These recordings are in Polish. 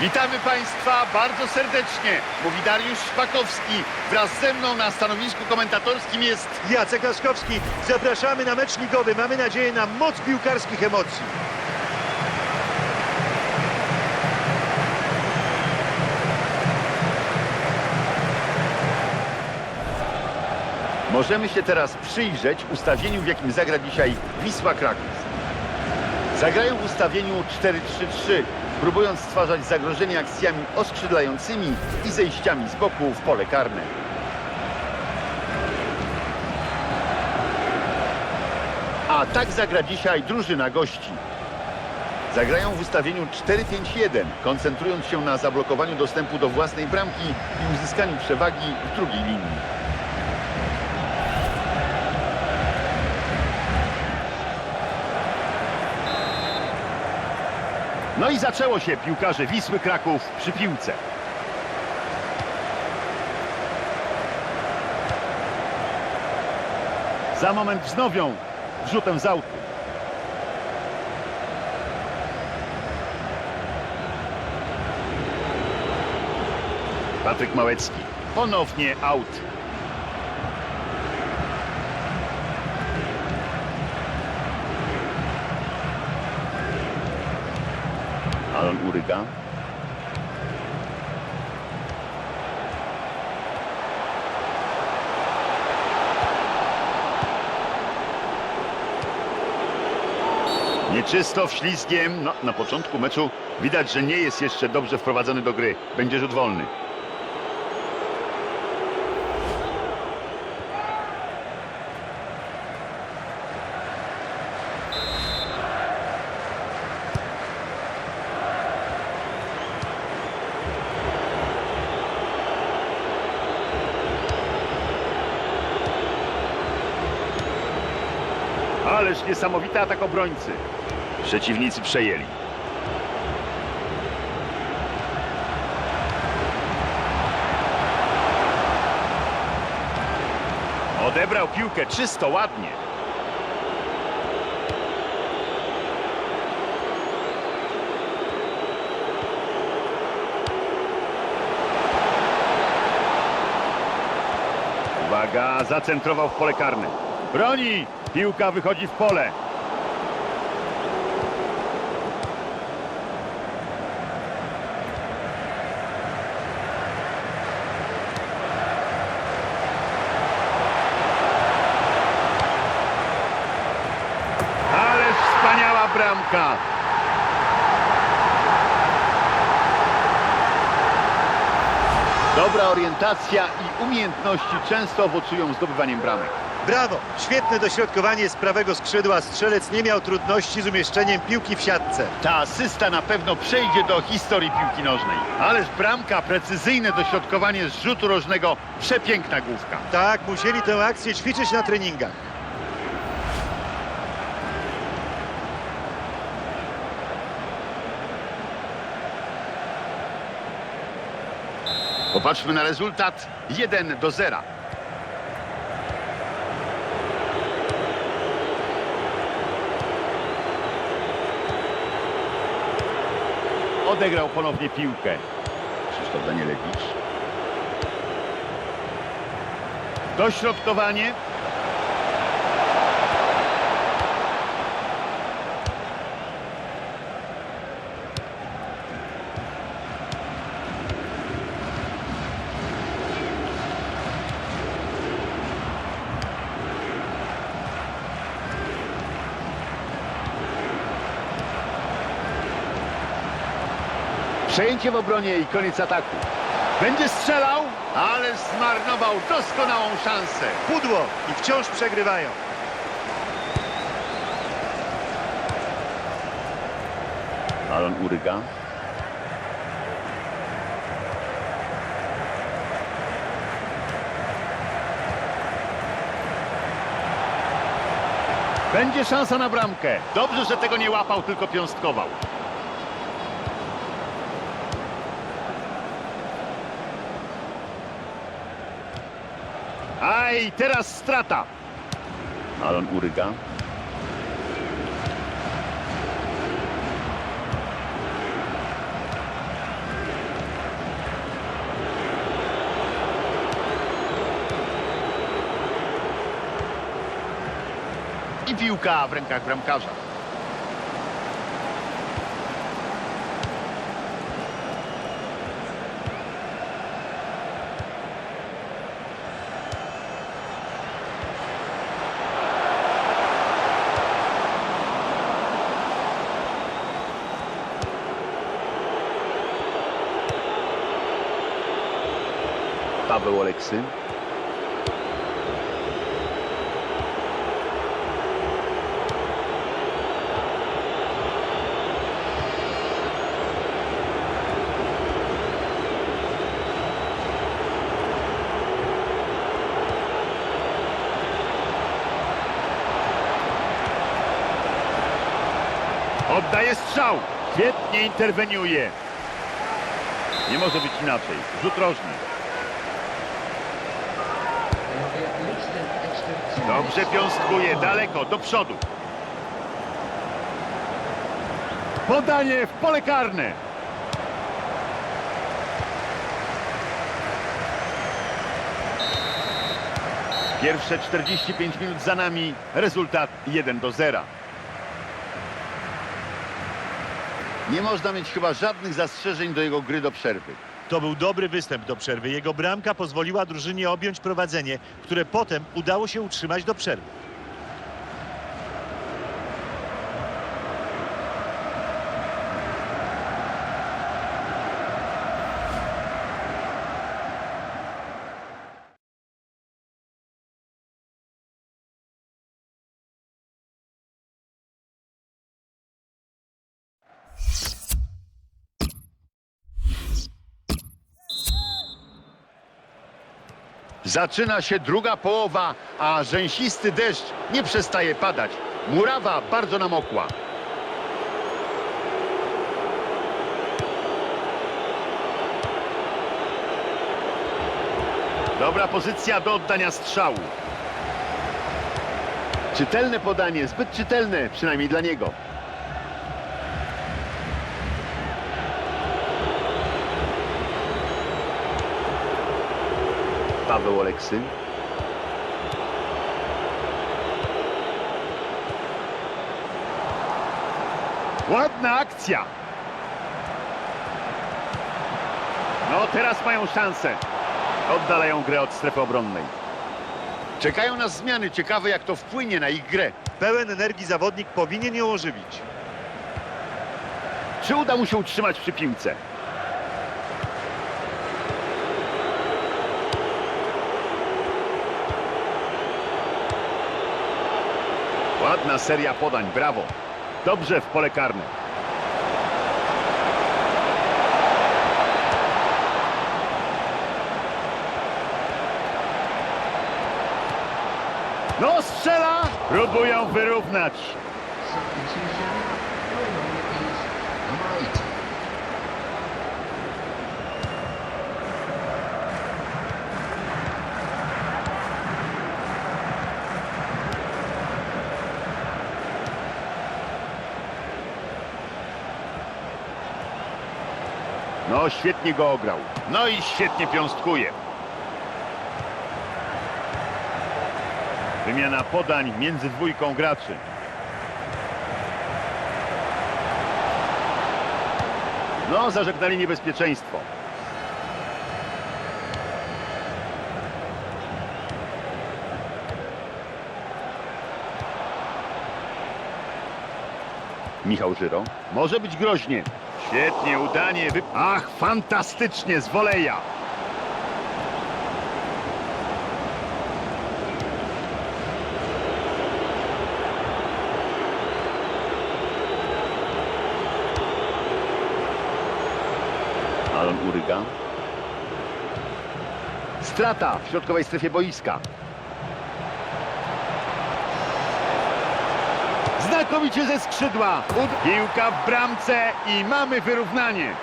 Witamy Państwa bardzo serdecznie. Mówi Dariusz Szpakowski. Wraz ze mną na stanowisku komentatorskim jest Jacek Laskowski. Zapraszamy na mecz ligowy. Mamy nadzieję na moc piłkarskich emocji. Możemy się teraz przyjrzeć ustawieniu, w jakim zagra dzisiaj Wisła Kraków. Zagrają w ustawieniu 4-3-3, próbując stwarzać zagrożenie akcjami oskrzydlającymi i zejściami z boku w pole karne. A tak zagra dzisiaj drużyna gości. Zagrają w ustawieniu 4-5-1, koncentrując się na zablokowaniu dostępu do własnej bramki i uzyskaniu przewagi w drugiej linii. No i zaczęło się piłkarze Wisły Kraków przy piłce. Za moment wznowią rzutem z autu. Patryk Małecki. Ponownie aut. Alon Uryga. Nieczysto, wślizgiem. No, na początku meczu widać, że nie jest jeszcze dobrze wprowadzony do gry. Będzie rzut wolny. Ależ niesamowity atak obrońcy. Przeciwnicy przejęli. Odebrał piłkę czysto, ładnie. Uwaga, zacentrował w pole karne. Broni! Piłka wychodzi w pole. Ależ wspaniała bramka! Dobra orientacja i umiejętności często owocują zdobywaniem bramek. Brawo! Świetne dośrodkowanie z prawego skrzydła. Strzelec nie miał trudności z umieszczeniem piłki w siatce. Ta asysta na pewno przejdzie do historii piłki nożnej. Ależ bramka, precyzyjne dośrodkowanie z rzutu rożnego, przepiękna główka. Tak, musieli tę akcję ćwiczyć na treningach. Popatrzmy na rezultat 1 do 0. Odegrał ponownie piłkę. Krzysztof Danielewicz. Dośrodkowanie. Przejęcie w obronie i koniec ataku. Będzie strzelał, ale zmarnował doskonałą szansę. Pudło i wciąż przegrywają. Alon Uryga. Będzie szansa na bramkę. Dobrze, że tego nie łapał, tylko piąstkował. i teraz strata. Alon Uryga. I piłka w rękach bramkarza. Paweł Oleksy. Oddaje strzał. Świetnie interweniuje. Nie może być inaczej. Rzut rożny. Dobrze piąstkuje, daleko, do przodu. Podanie w pole karne. Pierwsze 45 minut za nami, rezultat 1 do 0. Nie można mieć chyba żadnych zastrzeżeń do jego gry do przerwy. To był dobry występ do przerwy. Jego bramka pozwoliła drużynie objąć prowadzenie, które potem udało się utrzymać do przerwy. Zaczyna się druga połowa, a rzęsisty deszcz nie przestaje padać. Murawa bardzo namokła. Dobra pozycja do oddania strzału. Czytelne podanie, zbyt czytelne, przynajmniej dla niego. Paweł Oleksy. Ładna akcja. No teraz mają szansę. Oddalają grę od strefy obronnej. Czekają nas zmiany. Ciekawe jak to wpłynie na ich grę. Pełen energii zawodnik powinien ją ożywić. Czy uda mu się utrzymać przy piłce? Ładna seria podań, brawo. Dobrze w pole karne. No strzela! Próbują wyrównać. No, świetnie go ograł. No i świetnie piąstkuje. Wymiana podań między dwójką graczy. No, zażegnali niebezpieczeństwo. Michał Żyro. Może być groźnie. Świetnie, udanie. Wy... Ach, fantastycznie, z woleja. Alon Uryga. Strata w środkowej strefie boiska. Znakomicie ze skrzydła. Piłka w bramce i mamy wyrównanie.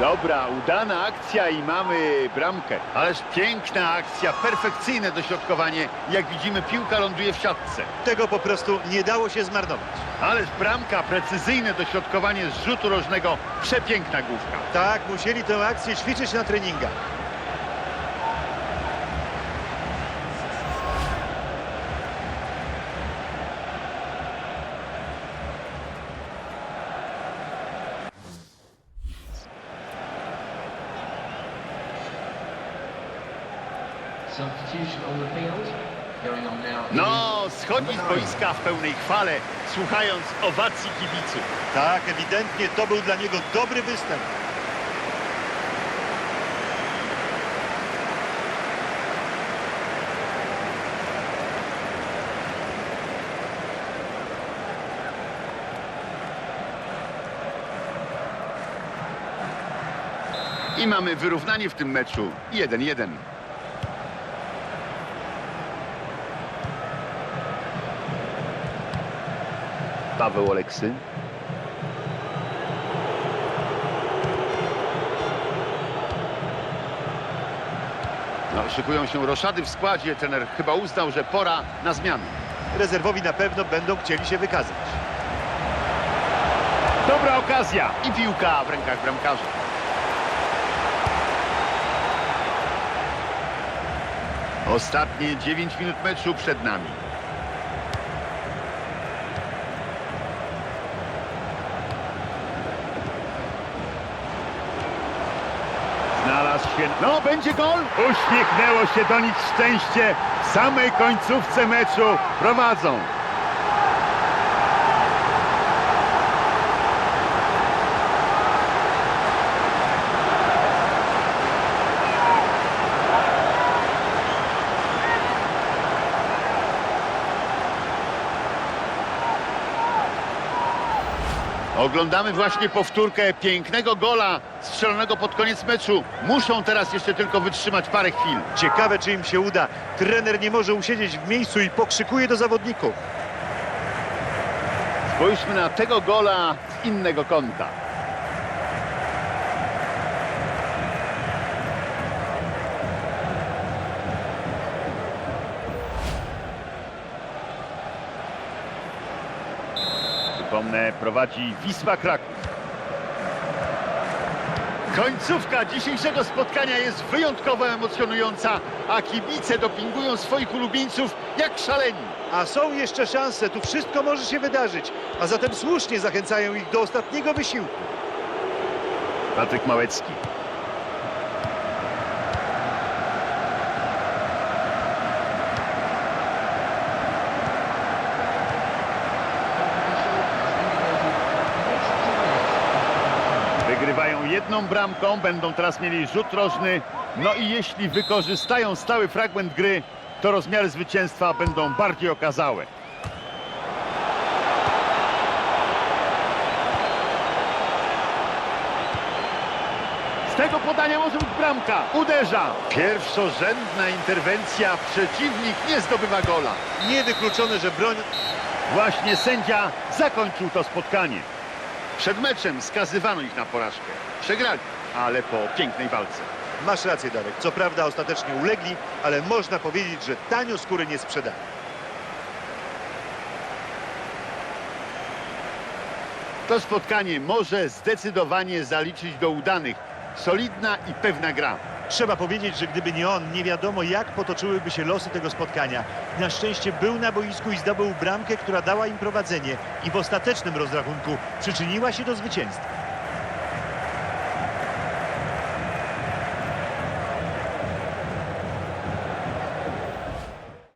Dobra, udana akcja i mamy bramkę. Ależ piękna akcja, perfekcyjne dośrodkowanie. Jak widzimy, piłka ląduje w siatce. Tego po prostu nie dało się zmarnować. Ależ bramka, precyzyjne dośrodkowanie z rzutu rożnego. Przepiękna główka. Tak, musieli tę akcję ćwiczyć na treningach. No, schodzi z boiska w pełnej chwale, słuchając owacji kibiców. Tak, ewidentnie to był dla niego dobry występ. I mamy wyrównanie w tym meczu 1-1. Paweł Oleksy. No, szykują się roszady w składzie. Trener chyba uznał, że pora na zmianę. Rezerwowi na pewno będą chcieli się wykazać. Dobra okazja i piłka w rękach bramkarza. Ostatnie 9 minut meczu przed nami. No, będzie gol! Uśmiechnęło się do nich szczęście. W samej końcówce meczu prowadzą. Oglądamy właśnie powtórkę pięknego gola strzelonego pod koniec meczu. Muszą teraz jeszcze tylko wytrzymać parę chwil. Ciekawe, czy im się uda. Trener nie może usiedzieć w miejscu i pokrzykuje do zawodników. Spójrzmy na tego gola z innego kąta. Przypomnę, prowadzi Wisła Kraków. Końcówka dzisiejszego spotkania jest wyjątkowo emocjonująca, a kibice dopingują swoich ulubieńców jak szaleni. A są jeszcze szanse, tu wszystko może się wydarzyć. A zatem słusznie zachęcają ich do ostatniego wysiłku. Patryk Małecki. Bramką, będą teraz mieli rzut rożny. No i jeśli wykorzystają stały fragment gry, to rozmiary zwycięstwa będą bardziej okazałe. Z tego podania może być bramka. Uderza. Pierwszorzędna interwencja. Przeciwnik nie zdobywa gola. Niewykluczone, że broń... Właśnie sędzia zakończył to spotkanie. Przed meczem skazywano ich na porażkę. Przegrali, ale po pięknej walce. Masz rację, Darek. Co prawda ostatecznie ulegli, ale można powiedzieć, że tanio skóry nie sprzedali. To spotkanie może zdecydowanie zaliczyć do udanych. Solidna i pewna gra. Trzeba powiedzieć, że gdyby nie on, nie wiadomo jak potoczyłyby się losy tego spotkania. Na szczęście był na boisku i zdobył bramkę, która dała im prowadzenie i w ostatecznym rozrachunku przyczyniła się do zwycięstwa.